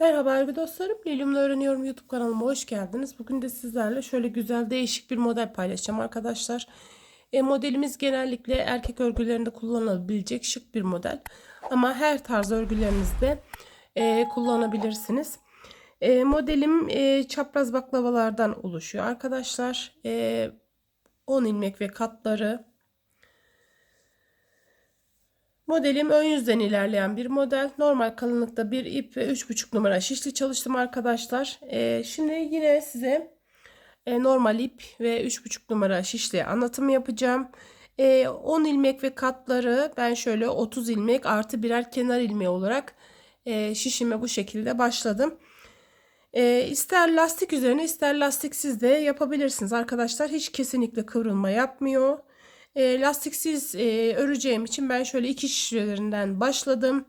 Merhaba örgü dostlarım. Lilüm'le öğreniyorum YouTube kanalıma hoş geldiniz. Bugün de sizlerle şöyle güzel değişik bir model paylaşacağım arkadaşlar. E, modelimiz genellikle erkek örgülerinde kullanılabilecek şık bir model. Ama her tarz örgülerinizde e, kullanabilirsiniz. E, modelim e, çapraz baklavalardan oluşuyor arkadaşlar. E, 10 ilmek ve katları Modelim ön yüzden ilerleyen bir model. Normal kalınlıkta bir ip ve 3,5 numara şişli çalıştım arkadaşlar. Ee, şimdi yine size e, normal ip ve 3,5 numara şişli anlatım yapacağım. E, 10 ilmek ve katları ben şöyle 30 ilmek artı birer kenar ilmeği olarak e, şişime bu şekilde başladım. E, ister lastik üzerine ister lastiksiz de yapabilirsiniz arkadaşlar. Hiç kesinlikle kıvrılma yapmıyor. E, lastiksiz e, öreceğim için ben şöyle iki şişelerinden başladım.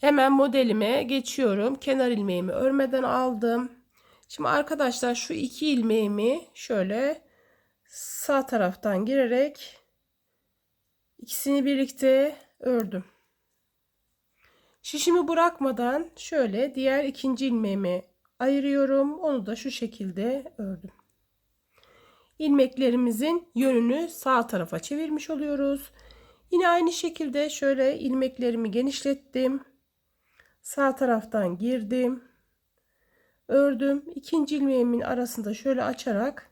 Hemen modelime geçiyorum. Kenar ilmeğimi örmeden aldım. Şimdi arkadaşlar şu iki ilmeğimi şöyle sağ taraftan girerek ikisini birlikte ördüm. Şişimi bırakmadan şöyle diğer ikinci ilmeğimi ayırıyorum. Onu da şu şekilde ördüm ilmeklerimizin yönünü sağ tarafa çevirmiş oluyoruz. Yine aynı şekilde şöyle ilmeklerimi genişlettim. Sağ taraftan girdim. Ördüm. İkinci ilmeğimin arasında şöyle açarak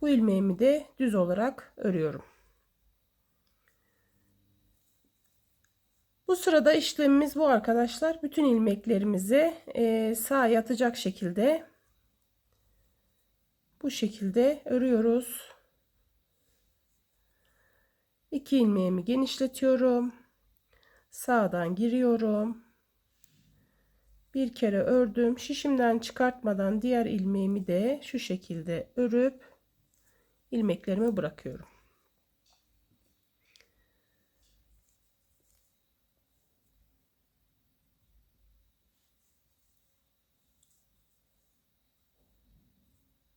bu ilmeğimi de düz olarak örüyorum. Bu sırada işlemimiz bu arkadaşlar. Bütün ilmeklerimizi sağ yatacak şekilde bu şekilde örüyoruz. İki ilmeğimi genişletiyorum. Sağdan giriyorum. Bir kere ördüm. Şişimden çıkartmadan diğer ilmeğimi de şu şekilde örüp ilmeklerimi bırakıyorum.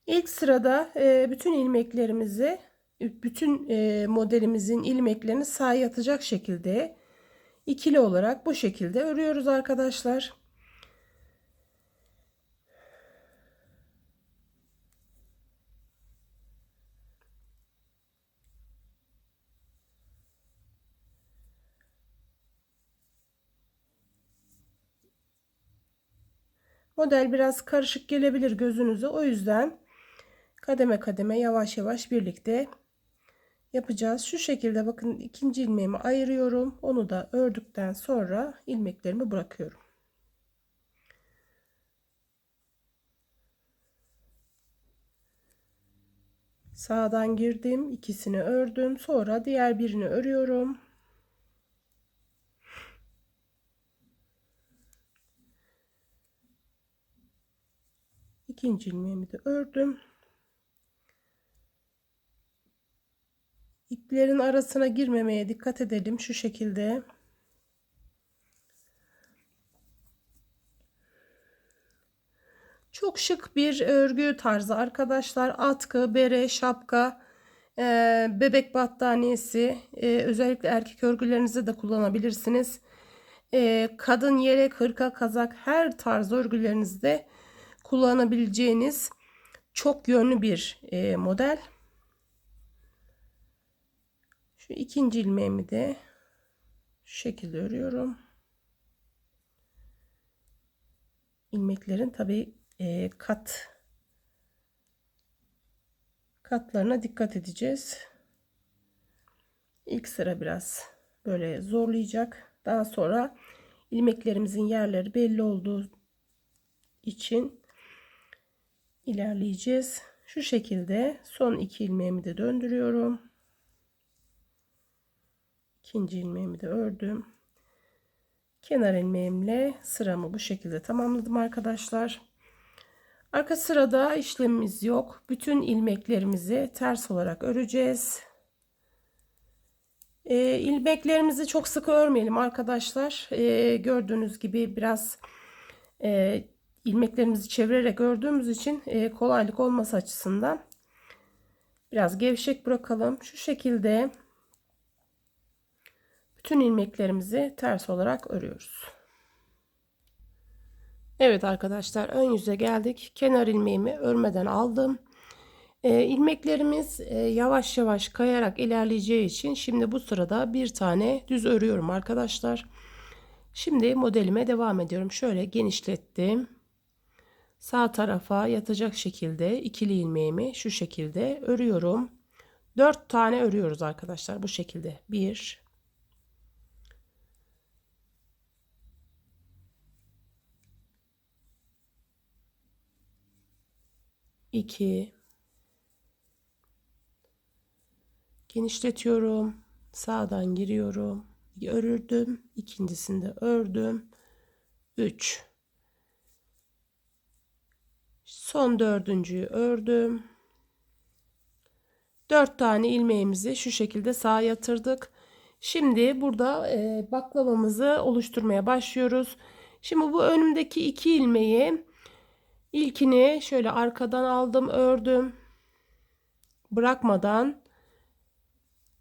İlk sırada e, bütün ilmeklerimizi bütün e, modelimizin ilmeklerini sağa yatacak şekilde ikili olarak bu şekilde örüyoruz arkadaşlar. Model biraz karışık gelebilir gözünüze. O yüzden kademe kademe yavaş yavaş birlikte yapacağız. Şu şekilde bakın ikinci ilmeğimi ayırıyorum. Onu da ördükten sonra ilmeklerimi bırakıyorum. Sağdan girdim, ikisini ördüm. Sonra diğer birini örüyorum. İkinci ilmeğimi de ördüm. İplerin arasına girmemeye dikkat edelim şu şekilde. Çok şık bir örgü tarzı arkadaşlar. Atkı, bere, şapka, e, bebek battaniyesi, e, özellikle erkek örgülerinizde de kullanabilirsiniz. E, kadın yelek, hırka, kazak her tarz örgülerinizde kullanabileceğiniz çok yönlü bir model. Şu ikinci ilmeğimi de şu şekilde örüyorum. ilmeklerin tabi e, kat katlarına dikkat edeceğiz. İlk sıra biraz böyle zorlayacak. Daha sonra ilmeklerimizin yerleri belli olduğu için ilerleyeceğiz. Şu şekilde son iki ilmeğimi de döndürüyorum ikinci ilmeğimi de ördüm. Kenar ilmeğimle sıramı bu şekilde tamamladım arkadaşlar. Arka sırada işlemimiz yok. Bütün ilmeklerimizi ters olarak öreceğiz. E, ilmeklerimizi çok sıkı örmeyelim arkadaşlar. E, gördüğünüz gibi biraz e, ilmeklerimizi çevirerek ördüğümüz için e, kolaylık olması açısından biraz gevşek bırakalım. Şu şekilde bütün ilmeklerimizi ters olarak örüyoruz. Evet arkadaşlar ön yüze geldik. Kenar ilmeğimi örmeden aldım. E, ilmeklerimiz e, yavaş yavaş kayarak ilerleyeceği için şimdi bu sırada bir tane düz örüyorum arkadaşlar. Şimdi modelime devam ediyorum. Şöyle genişlettim. Sağ tarafa yatacak şekilde ikili ilmeğimi şu şekilde örüyorum. 4 tane örüyoruz arkadaşlar bu şekilde. 1 2 genişletiyorum. Sağdan giriyorum. Örürdüm. ikincisinde ördüm. 3 Son dördüncüyü ördüm. 4 tane ilmeğimizi şu şekilde sağa yatırdık. Şimdi burada e, baklavamızı oluşturmaya başlıyoruz. Şimdi bu önümdeki iki ilmeği ilkini şöyle arkadan aldım ördüm. Bırakmadan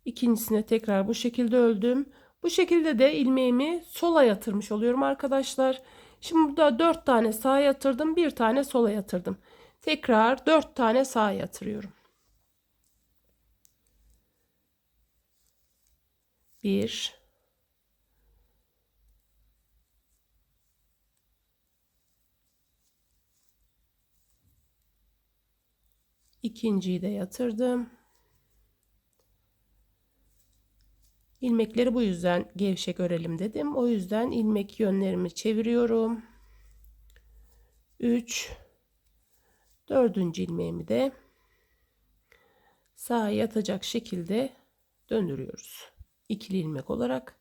ikincisine tekrar bu şekilde öldüm. Bu şekilde de ilmeğimi sola yatırmış oluyorum arkadaşlar. Şimdi burada 4 tane sağa yatırdım. Bir tane sola yatırdım. Tekrar 4 tane sağa yatırıyorum. 1 İkinciyi de yatırdım. İlmekleri bu yüzden gevşek örelim dedim. O yüzden ilmek yönlerimi çeviriyorum. 3 dördüncü ilmeğimi de sağa yatacak şekilde döndürüyoruz. İkili ilmek olarak.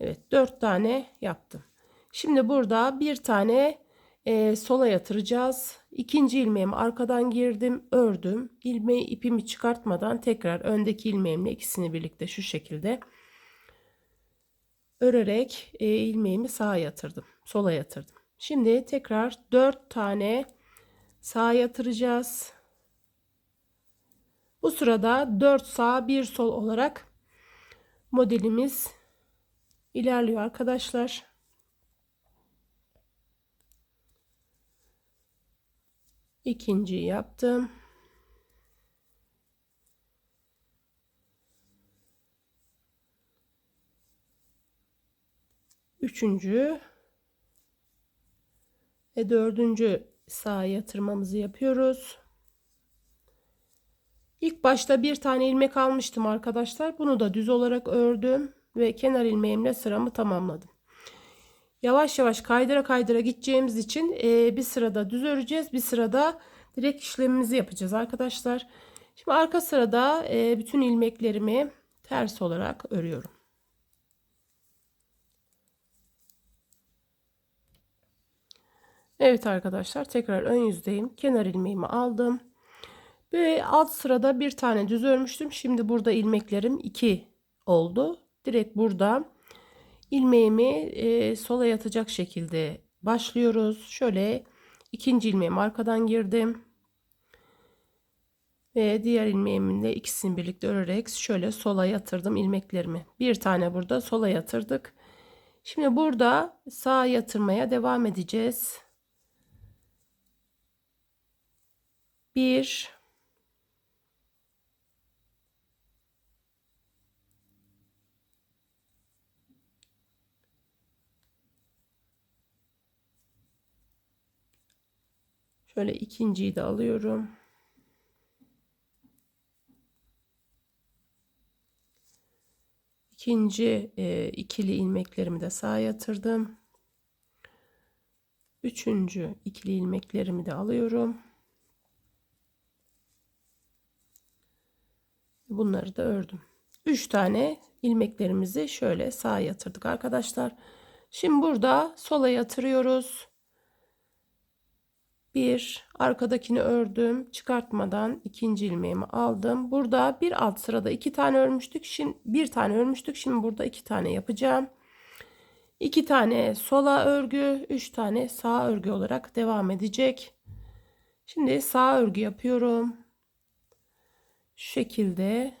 Evet 4 tane yaptım. Şimdi burada bir tane e, sola yatıracağız. İkinci ilmeğimi arkadan girdim, ördüm. İlmeği ipimi çıkartmadan tekrar öndeki ilmeğimle ikisini birlikte şu şekilde örerek e, ilmeğimi sağa yatırdım. Sola yatırdım. Şimdi tekrar 4 tane sağa yatıracağız. Bu sırada 4 sağ 1 sol olarak modelimiz ilerliyor arkadaşlar. İkinciyi yaptım. Üçüncü ve dördüncü sağa yatırmamızı yapıyoruz. İlk başta bir tane ilmek almıştım arkadaşlar. Bunu da düz olarak ördüm ve kenar ilmeğimle sıramı tamamladım. Yavaş yavaş kaydıra kaydıra gideceğimiz için e, bir sırada düz öreceğiz. Bir sırada direkt işlemimizi yapacağız arkadaşlar. Şimdi arka sırada e, bütün ilmeklerimi ters olarak örüyorum. Evet arkadaşlar tekrar ön yüzdeyim. Kenar ilmeğimi aldım. Ve alt sırada bir tane düz örmüştüm. Şimdi burada ilmeklerim 2 oldu. Direkt burada ilmeğimi e, sola yatacak şekilde başlıyoruz. Şöyle ikinci ilmeğimi arkadan girdim. Ve diğer ilmeğimle ikisini birlikte örerek şöyle sola yatırdım ilmeklerimi. Bir tane burada sola yatırdık. Şimdi burada sağa yatırmaya devam edeceğiz. Bir Şöyle ikinciyi de alıyorum. İkinci e, ikili ilmeklerimi de sağa yatırdım. Üçüncü ikili ilmeklerimi de alıyorum. Bunları da ördüm. Üç tane ilmeklerimizi şöyle sağa yatırdık arkadaşlar. Şimdi burada sola yatırıyoruz. Bir arkadakini ördüm çıkartmadan ikinci ilmeğimi aldım. Burada bir alt sırada iki tane örmüştük. Şimdi bir tane örmüştük. Şimdi burada iki tane yapacağım. İki tane sola örgü üç tane sağ örgü olarak devam edecek. Şimdi sağ örgü yapıyorum. Şu şekilde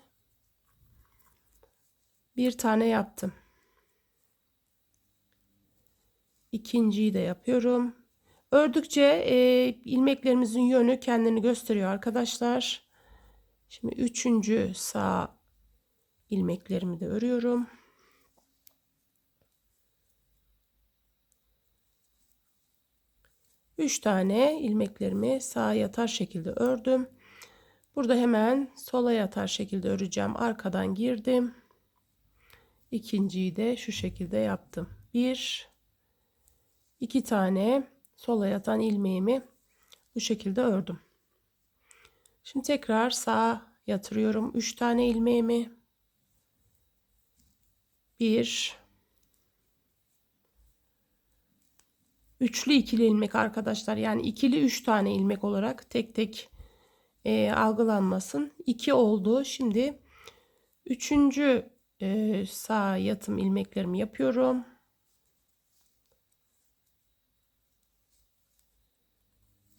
Bir tane yaptım. İkinciyi de yapıyorum. Ördükçe e, ilmeklerimizin yönü kendini gösteriyor arkadaşlar. Şimdi üçüncü sağ ilmeklerimi de örüyorum. Üç tane ilmeklerimi sağa yatar şekilde ördüm. Burada hemen sola yatar şekilde öreceğim. Arkadan girdim. İkinciyi de şu şekilde yaptım. Bir, iki tane sola yatan ilmeğimi bu şekilde ördüm. Şimdi tekrar sağa yatırıyorum. Üç tane ilmeğimi. Bir, üçlü ikili ilmek arkadaşlar. Yani ikili üç tane ilmek olarak tek tek e, algılanmasın. 2 oldu. Şimdi üçüncü e, sağ yatım ilmeklerimi yapıyorum.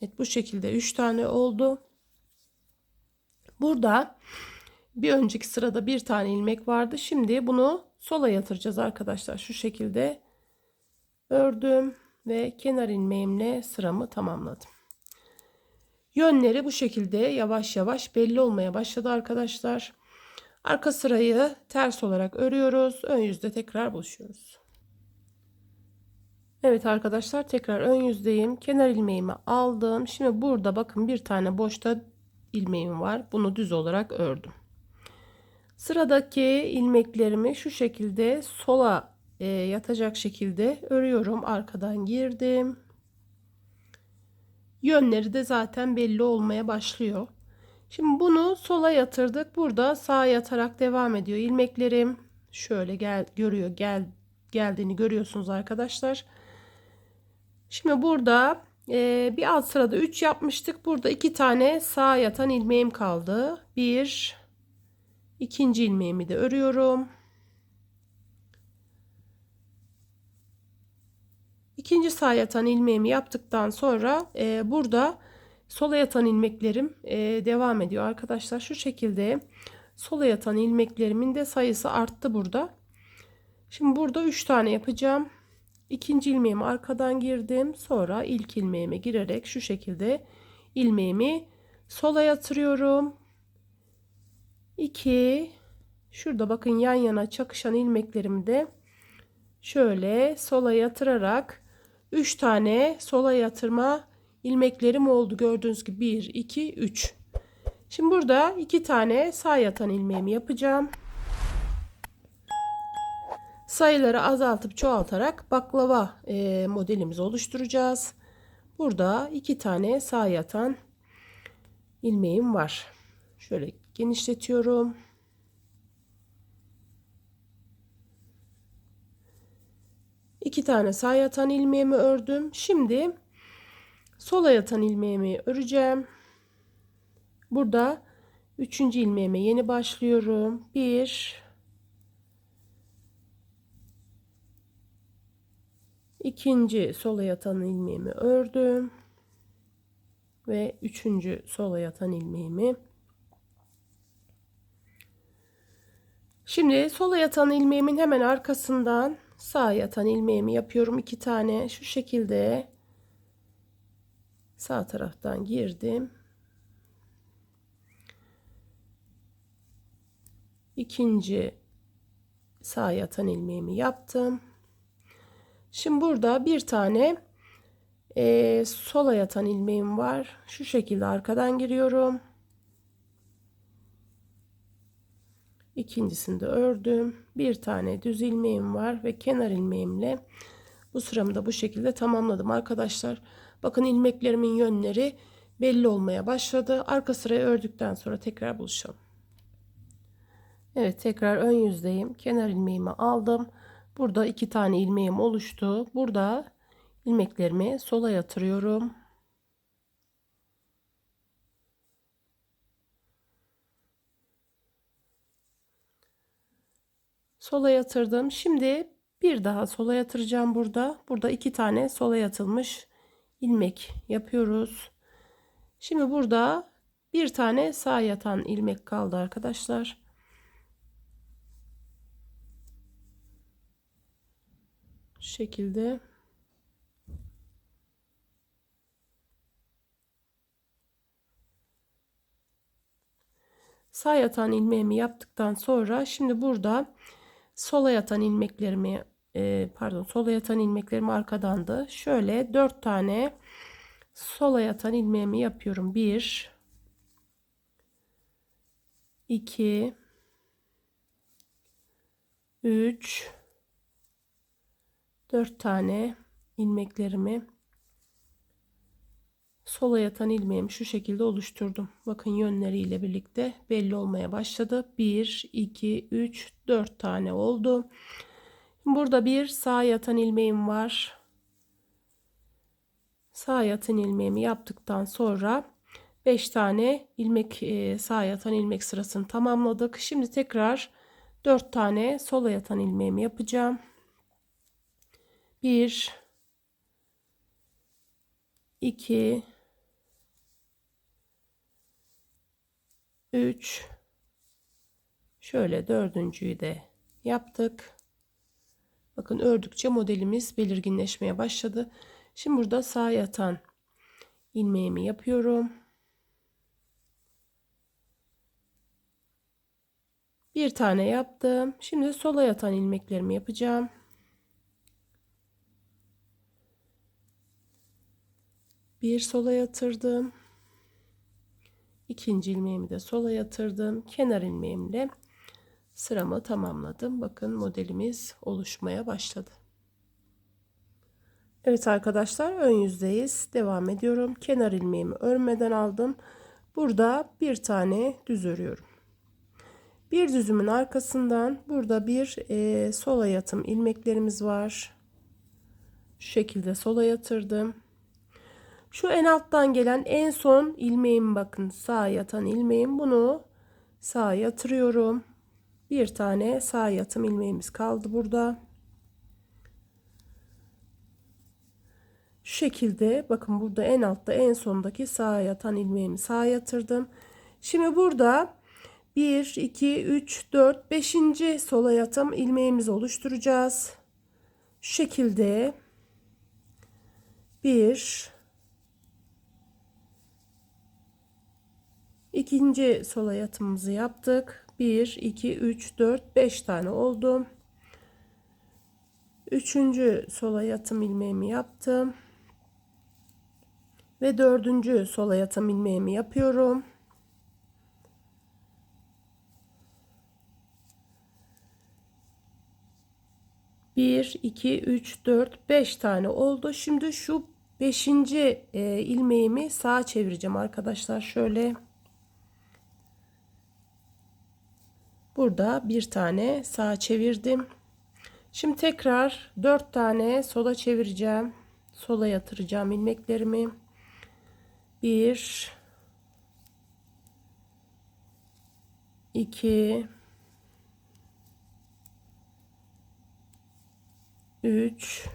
Evet bu şekilde 3 tane oldu. Burada bir önceki sırada bir tane ilmek vardı. Şimdi bunu sola yatıracağız arkadaşlar. Şu şekilde ördüm ve kenar ilmeğimle sıramı tamamladım. Yönleri bu şekilde yavaş yavaş belli olmaya başladı arkadaşlar. Arka sırayı ters olarak örüyoruz. Ön yüzde tekrar buluşuyoruz. Evet arkadaşlar tekrar ön yüzdeyim. Kenar ilmeğimi aldım. Şimdi burada bakın bir tane boşta ilmeğim var. Bunu düz olarak ördüm. Sıradaki ilmeklerimi şu şekilde sola e, yatacak şekilde örüyorum. Arkadan girdim. Yönleri de zaten belli olmaya başlıyor. Şimdi bunu sola yatırdık. Burada sağa yatarak devam ediyor. İlmeklerim şöyle gel görüyor gel geldiğini görüyorsunuz arkadaşlar. Şimdi burada e, bir alt sırada 3 yapmıştık. Burada iki tane sağa yatan ilmeğim kaldı. Bir ikinci ilmeğimi de örüyorum. İkinci sağ yatan ilmeğimi yaptıktan sonra e, burada sola yatan ilmeklerim e, devam ediyor arkadaşlar. Şu şekilde sola yatan ilmeklerimin de sayısı arttı burada. Şimdi burada 3 tane yapacağım. İkinci ilmeğimi arkadan girdim. Sonra ilk ilmeğime girerek şu şekilde ilmeğimi sola yatırıyorum. 2 Şurada bakın yan yana çakışan ilmeklerimi de şöyle sola yatırarak 3 tane sola yatırma ilmeklerim oldu. Gördüğünüz gibi 1, 2, 3. Şimdi burada 2 tane sağ yatan ilmeğimi yapacağım. Sayıları azaltıp çoğaltarak baklava e, modelimizi oluşturacağız. Burada 2 tane sağ yatan ilmeğim var. Şöyle genişletiyorum. iki tane sağ yatan ilmeğimi ördüm. Şimdi sola yatan ilmeğimi öreceğim. Burada üçüncü ilmeğime yeni başlıyorum. Bir, ikinci sola yatan ilmeğimi ördüm. Ve üçüncü sola yatan ilmeğimi. Şimdi sola yatan ilmeğimin hemen arkasından sağ yatan ilmeğimi yapıyorum iki tane. Şu şekilde sağ taraftan girdim. İkinci sağ yatan ilmeğimi yaptım şimdi burada bir tane e, sola yatan ilmeğim var. Şu şekilde arkadan giriyorum. İkincisini de ördüm. Bir tane düz ilmeğim var ve kenar ilmeğimle bu sıramı da bu şekilde tamamladım. Arkadaşlar bakın ilmeklerimin yönleri belli olmaya başladı. Arka sırayı ördükten sonra tekrar buluşalım. Evet tekrar ön yüzdeyim. Kenar ilmeğimi aldım burada iki tane ilmeğim oluştu burada ilmeklerimi sola yatırıyorum sola yatırdım. Şimdi bir daha sola yatıracağım burada. Burada iki tane sola yatılmış ilmek yapıyoruz. Şimdi burada bir tane sağ yatan ilmek kaldı arkadaşlar. Şu şekilde. Sağ yatan ilmeğimi yaptıktan sonra şimdi burada sola yatan ilmeklerimi e, pardon sola yatan ilmeklerimi arkadandı. Şöyle 4 tane sola yatan ilmeğimi yapıyorum. 1 2 3 4 tane ilmeklerimi sola yatan ilmeğimi şu şekilde oluşturdum. Bakın yönleriyle birlikte belli olmaya başladı. 1 2 3 4 tane oldu. Burada bir sağ yatan ilmeğim var. Sağ yatan ilmeğimi yaptıktan sonra 5 tane ilmek e, sağ yatan ilmek sırasını tamamladık. Şimdi tekrar 4 tane sola yatan ilmeğimi yapacağım. 1 2 3 şöyle dördüncüyü de yaptık. Bakın ördükçe modelimiz belirginleşmeye başladı. Şimdi burada sağ yatan ilmeğimi yapıyorum. Bir tane yaptım. Şimdi sola yatan ilmeklerimi yapacağım. Bir sola yatırdım. İkinci ilmeğimi de sola yatırdım. Kenar ilmeğimle sıramı tamamladım. Bakın modelimiz oluşmaya başladı. Evet arkadaşlar ön yüzdeyiz. Devam ediyorum. Kenar ilmeğimi örmeden aldım. Burada bir tane düz örüyorum. Bir düzümün arkasından burada bir e, sola yatım ilmeklerimiz var. Şu şekilde sola yatırdım. Şu en alttan gelen en son ilmeğim bakın sağ yatan ilmeğim bunu sağa yatırıyorum. Bir tane sağ yatım ilmeğimiz kaldı burada. Şu şekilde bakın burada en altta en sondaki sağ yatan ilmeğimi sağa yatırdım. Şimdi burada 1 2 3 4 5. sola yatım ilmeğimizi oluşturacağız. Şu şekilde 1 ikinci sola yatımımızı yaptık. 1 2 3 4 5 tane oldu. Üçüncü sola yatım ilmeğimi yaptım. Ve dördüncü sola yatım ilmeğimi yapıyorum. Bir, iki, üç, dört, beş tane oldu. Şimdi şu beşinci e, ilmeğimi sağa çevireceğim arkadaşlar. Şöyle. Burada bir tane sağa çevirdim. Şimdi tekrar dört tane sola çevireceğim. Sola yatıracağım ilmeklerimi. Bir, iki, üç,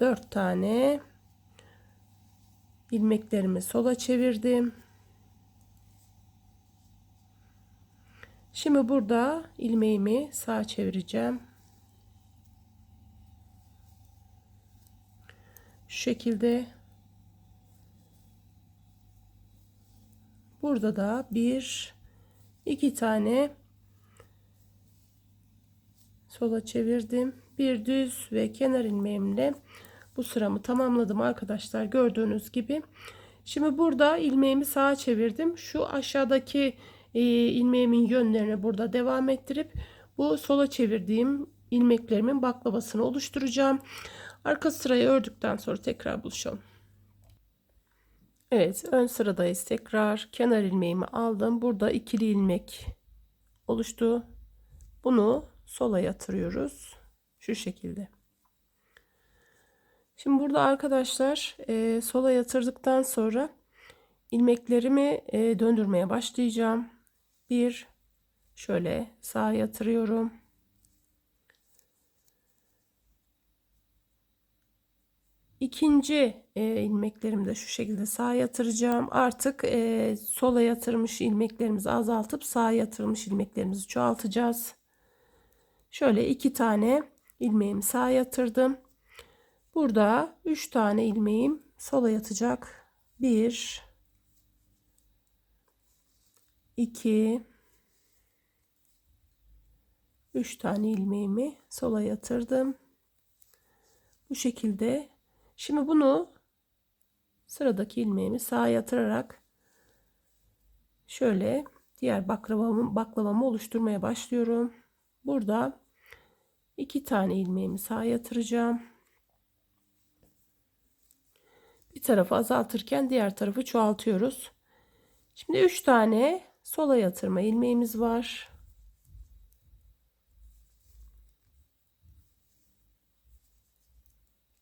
dört tane ilmeklerimi sola çevirdim. Şimdi burada ilmeğimi sağa çevireceğim. Şu şekilde. Burada da bir iki tane sola çevirdim. Bir düz ve kenar ilmeğimle bu sıramı tamamladım arkadaşlar. Gördüğünüz gibi. Şimdi burada ilmeğimi sağa çevirdim. Şu aşağıdaki e, ilmeğimin yönlerini burada devam ettirip bu sola çevirdiğim ilmeklerimin baklavasını oluşturacağım. Arka sırayı ördükten sonra tekrar buluşalım. Evet ön sıradayız tekrar. Kenar ilmeğimi aldım. Burada ikili ilmek oluştu. Bunu sola yatırıyoruz. Şu şekilde. Şimdi burada arkadaşlar e, sola yatırdıktan sonra ilmeklerimi e, döndürmeye başlayacağım bir şöyle sağa yatırıyorum İkinci e, ilmeklerimi de şu şekilde sağa yatıracağım. Artık e, sola yatırmış ilmeklerimizi azaltıp sağa yatırmış ilmeklerimizi çoğaltacağız. Şöyle iki tane ilmeğimi sağa yatırdım. Burada üç tane ilmeğim sola yatacak. Bir, iki, üç tane ilmeğimi sola yatırdım. Bu şekilde. Şimdi bunu sıradaki ilmeğimi sağa yatırarak şöyle diğer baklavamı, baklavamı oluşturmaya başlıyorum. Burada iki tane ilmeğimi sağa yatıracağım. Bir tarafı azaltırken diğer tarafı çoğaltıyoruz. Şimdi üç tane sola yatırma ilmeğimiz var.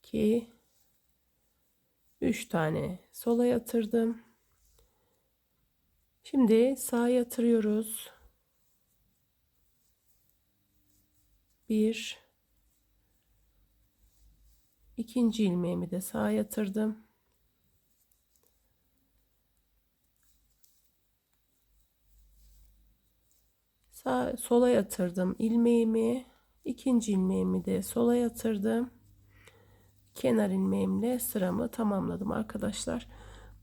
2 3 tane sola yatırdım. Şimdi sağa yatırıyoruz. 1 ikinci ilmeğimi de sağa yatırdım. Sağ, sola yatırdım ilmeğimi. ikinci ilmeğimi de sola yatırdım kenar ilmeğimle sıramı tamamladım arkadaşlar.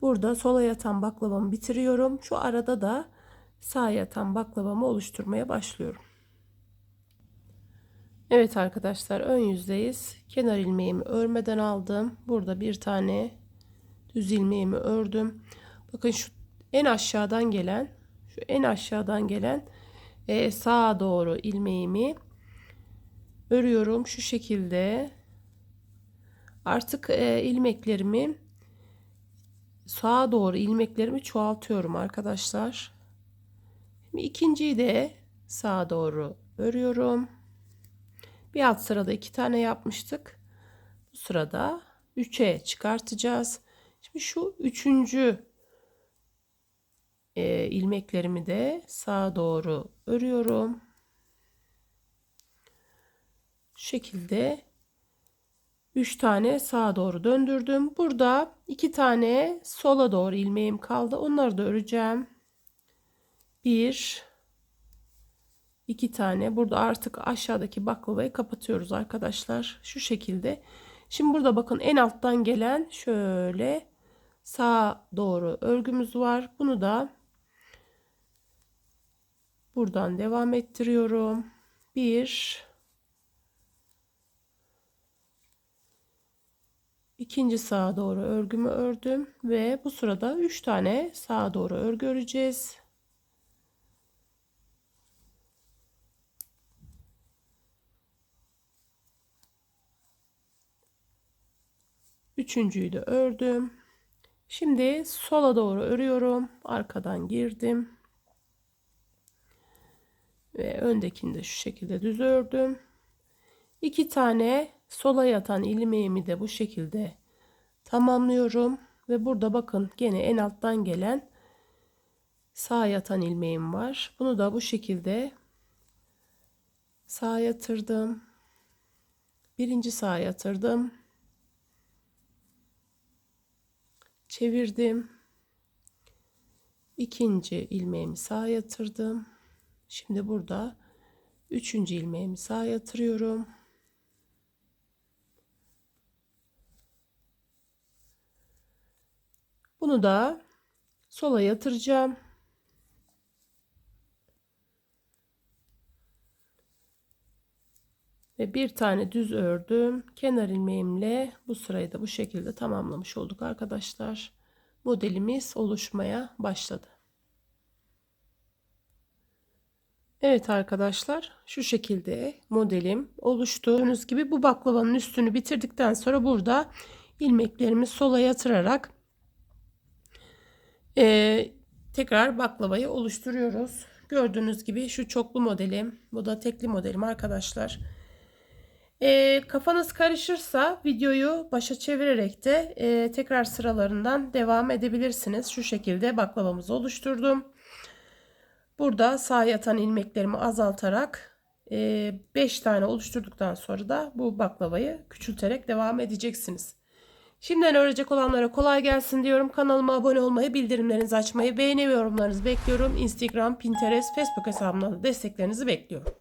Burada sola yatan baklavamı bitiriyorum. Şu arada da sağ yatan baklavamı oluşturmaya başlıyorum. Evet arkadaşlar ön yüzdeyiz. Kenar ilmeğimi örmeden aldım. Burada bir tane düz ilmeğimi ördüm. Bakın şu en aşağıdan gelen şu en aşağıdan gelen e, sağa doğru ilmeğimi örüyorum şu şekilde Artık e, ilmeklerimi sağa doğru ilmeklerimi çoğaltıyorum arkadaşlar. Şimdi ikinciyi de sağa doğru örüyorum. Bir alt sırada iki tane yapmıştık. Bu sırada 3'e çıkartacağız. Şimdi şu üçüncü e, ilmeklerimi de sağa doğru örüyorum. Şu şekilde 3 tane sağa doğru döndürdüm. Burada 2 tane sola doğru ilmeğim kaldı. Onları da öreceğim. 1 2 tane. Burada artık aşağıdaki baklavayı kapatıyoruz arkadaşlar. Şu şekilde. Şimdi burada bakın en alttan gelen şöyle sağa doğru örgümüz var. Bunu da buradan devam ettiriyorum. 1 ikinci sağa doğru örgümü ördüm ve bu sırada 3 tane sağa doğru örgü öreceğiz. Üçüncüyü de ördüm. Şimdi sola doğru örüyorum. Arkadan girdim. Ve öndekini de şu şekilde düz ördüm. İki tane sola yatan ilmeğimi de bu şekilde tamamlıyorum. Ve burada bakın gene en alttan gelen sağ yatan ilmeğim var. Bunu da bu şekilde sağa yatırdım. Birinci sağa yatırdım. Çevirdim. İkinci ilmeğimi sağa yatırdım şimdi burada üçüncü ilmeğimi sağa yatırıyorum Bunu da sola yatıracağım. Ve bir tane düz ördüm. Kenar ilmeğimle bu sırayı da bu şekilde tamamlamış olduk arkadaşlar. Modelimiz oluşmaya başladı. Evet arkadaşlar şu şekilde modelim oluştu. Gördüğünüz gibi bu baklavanın üstünü bitirdikten sonra burada ilmeklerimi sola yatırarak ee, tekrar baklavayı oluşturuyoruz. Gördüğünüz gibi şu çoklu modelim. Bu da tekli modelim arkadaşlar. Ee, kafanız karışırsa videoyu başa çevirerek de e, tekrar sıralarından devam edebilirsiniz. Şu şekilde baklavamızı oluşturdum. Burada sağ yatan ilmeklerimi azaltarak 5 e, tane oluşturduktan sonra da bu baklavayı küçülterek devam edeceksiniz. Şimdiden öğrenecek olanlara kolay gelsin diyorum. Kanalıma abone olmayı, bildirimlerinizi açmayı, beğeni ve yorumlarınızı bekliyorum. Instagram, Pinterest, Facebook hesabımdan da desteklerinizi bekliyorum.